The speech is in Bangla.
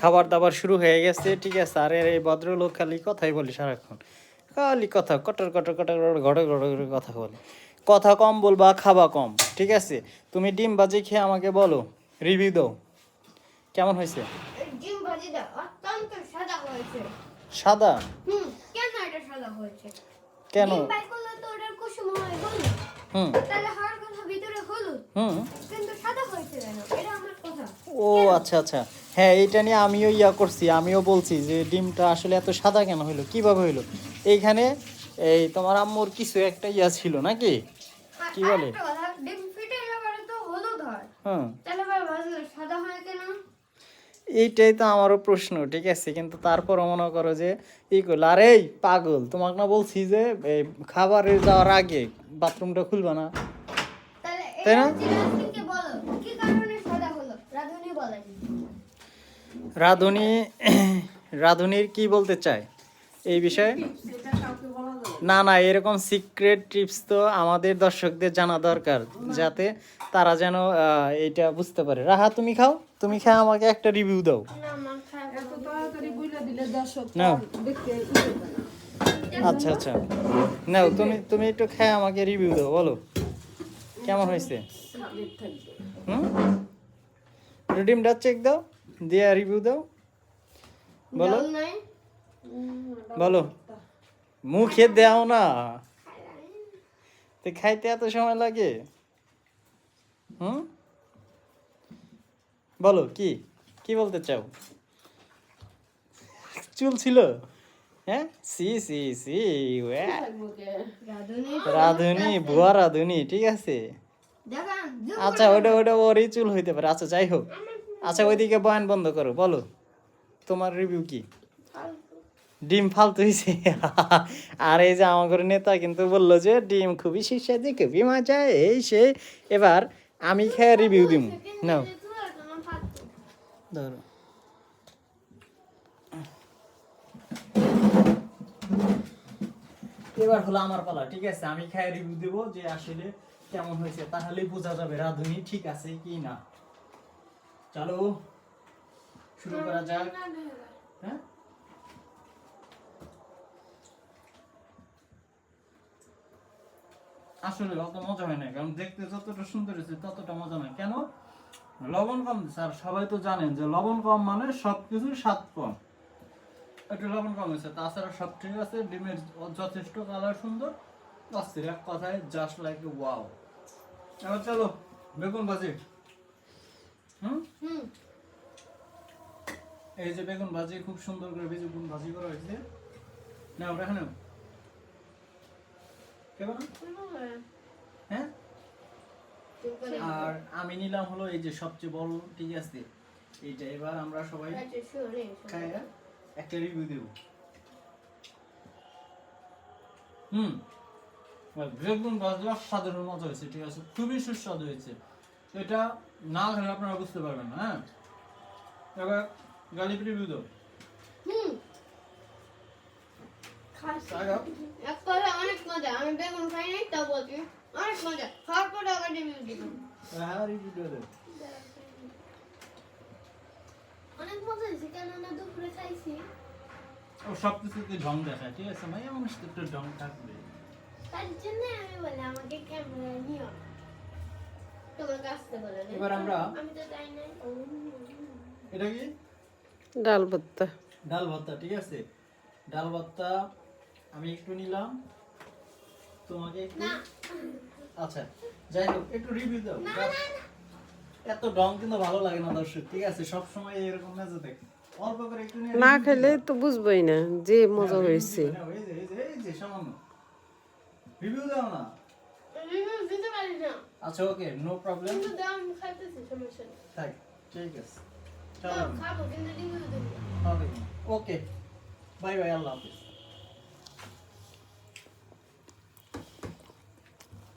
খাবার দাবার শুরু হয়ে গেছে ঠিক আছে। আর এই ভদ্রলোক খালি কথাই বলি সারাক্ষণ। খালি কথা কটর কটর কটর ঘটর ঘটর করে কথা বলে। কথা কম বলবা খাবা কম ঠিক আছে? তুমি ডিম বাজি খেয়ে আমাকে বলো রিভিউ দাও। কেমন হয়েছে? ডিম ভাজিটা অত্যন্ত সাদা হয়েছে। সাদা? হুম কেন এটা সাদা হয়েছে? কেন? ডিম বাই করলে তো ওটার কুসুম হয় হলুদ হুম। তাহলে হওয়ার কথা ভিতরে হলুদ হুম। কিন্তু সাদা হয়েছে কেন? এটা আমার কথা। ও আচ্ছা আচ্ছা। হ্যাঁ এটা নিয়ে আমিও ইয়া করছি আমিও বলছি যে ডিমটা আসলে এত সাদা কেন হইল কীভাবে হইল? এইখানে এই তোমার আম্মুর কিছু একটা ইয়া ছিল নাকি? কি বলে? হয়। হয় কেন? এইটাই তো আমারও প্রশ্ন ঠিক আছে? কিন্তু তারপর মনে করো যে ই করল আরে পাগল তোমাকে না বলছি যে খাবারে যাওয়ার আগে বাথরুমটা খুলবা না। তাই না? এটা জিনাসকে বলো কি কারণে সাদা হলো রাধুনি বলেন রাধুনি, রাধুনির কি বলতে চায়? এই বিষয়ে? না না, এরকম সিক্রেট টিপস তো আমাদের দর্শকদের জানা দরকার, যাতে তারা যেন এইটা বুঝতে পারে। রাহা, তুমি খাও? তুমি খাও আমাকে একটা রিভিউ দাও। না। আচ্ছা আচ্ছা। নাও, তুমি তুমি একটু খায়, আমাকে রিভিউ দাও, বলো। কেমন হয়েছে? হুম? ডিমটা চেক দাও। দিয়ে রিভিউ দাও। বলো। বলো। মুখে দেও না। তো খাইতে এত সময় লাগে? হুম? বলো কি? কি বলতে চাও? চুল ছিল? হ্যাঁ? সি সি সি ওয়া। থাকব কে? রাধুনি। রাধুনি বুয়া রাধুনি ঠিক আছে? আচ্ছা ওটা ওটা ওরই চুল হইতে পারে। আচ্ছা যাই হোক। আচ্ছা ওইদিকে বয়ান বন্ধ করো, বলো। তোমার রিভিউ কি? ডিম ফালতু হয়েছে আর এই যে আমার নেতা কিন্তু বলল যে, ডিম খুবই সুস্বাদু, খুবই মজা, এই সে। এবার আমি খেয়ে রিভিউ দিব নাও। ধরো। এবার হলো আমার পালা, ঠিক আছে? আমি খাই রিভিউ দেবো যে আসলে কেমন হয়েছে, তাহলে বোঝা যাবে রাধুনি ঠিক আছে কি না। চলো, শুরু করা যাক। হ্যাঁ? আসলে অত মজা হয় না কারণ দেখতে যতটা সুন্দর হয়েছে, ততটা মজা কেন? লবণ কম, স্যার, সবাই তো জানেন যে লবণ কম মানে সবকিছুর স্বাদ কম। একটু লবণ কম হয়েছে, তাছাড়া সব ঠিক আছে, ডিমের যথেষ্ট কালার সুন্দর। অস্থির এক কথায় জাস্ট লাইক ওয়াও এবার চলো বেগুন ভাজি হুম? এই যে বেগুন ভাজি খুব সুন্দর করে বেগুন ভাজি করা হয়েছে। নাও রেখে নাও। কেমন হ্যাঁ? আর আমি নিলাম হলো এই যে সবচেয়ে বড় ঠিক আছে। এইটা এবার আমরা সবাই খাইয়া একটা রিভিউ দেব। হুম। বেগুন ভাজা সাধারণ মজা হয়েছে ঠিক আছে? খুবই সুস্বাদু হয়েছে। এটা না খেলে আপনারা বুঝতে পারবেন না হ্যাঁ? এবার গালি রিভিউ দাও। অনেক মজা আমি বেগুন খাই নাই তা বলছি অনেক মজা। খাওয়ার পরে আবার রিভিউ দিব। হ্যাঁ রিভিউ দাও। অনেক মজা হয়েছে কেননা দুপুরে খাইছি? ও সব কিছুতে ঢং দেখায় ঠিক আছে? মাইয়া মানুষ তো একটু ঢং থাকবে। তার জন্য আমি বলি আমাকে ক্যামেরা নিও এবার আমরা- আমি তো যাই নাই। এটা কি? ডাল ভর্তা। ডাল ভর্তা ঠিক আছে। ডাল ভর্তা আমি একটু নিলাম। তোমাকে একটু না। আচ্ছা যাই হোক একটু রিভিউ দাও। না না না। এত ঢং কিন্তু ভালো লাগে না দর্শক ঠিক আছে? সব সময় এরকম মেজে থাকে। অল্প করে একটু না খেলে তো বুঝবোই না যে মজা হ্যাঁ, হয়েছে। দিবে, হ্যাঁ, এই যে এই যে এই যে সামান্য। রিভিউ দাও না। রিভিউ দিতে পারি না। আচ্ছা ওকে নো প্রবলেম কিন্তু দাও আমি খাইতেছি সমস্যা নেই। থাক ঠিক আছে। চলো। খাব কিন্তু রিভিউ দেবো। ওকে বাই বাই আল্লাহ হাফিজ।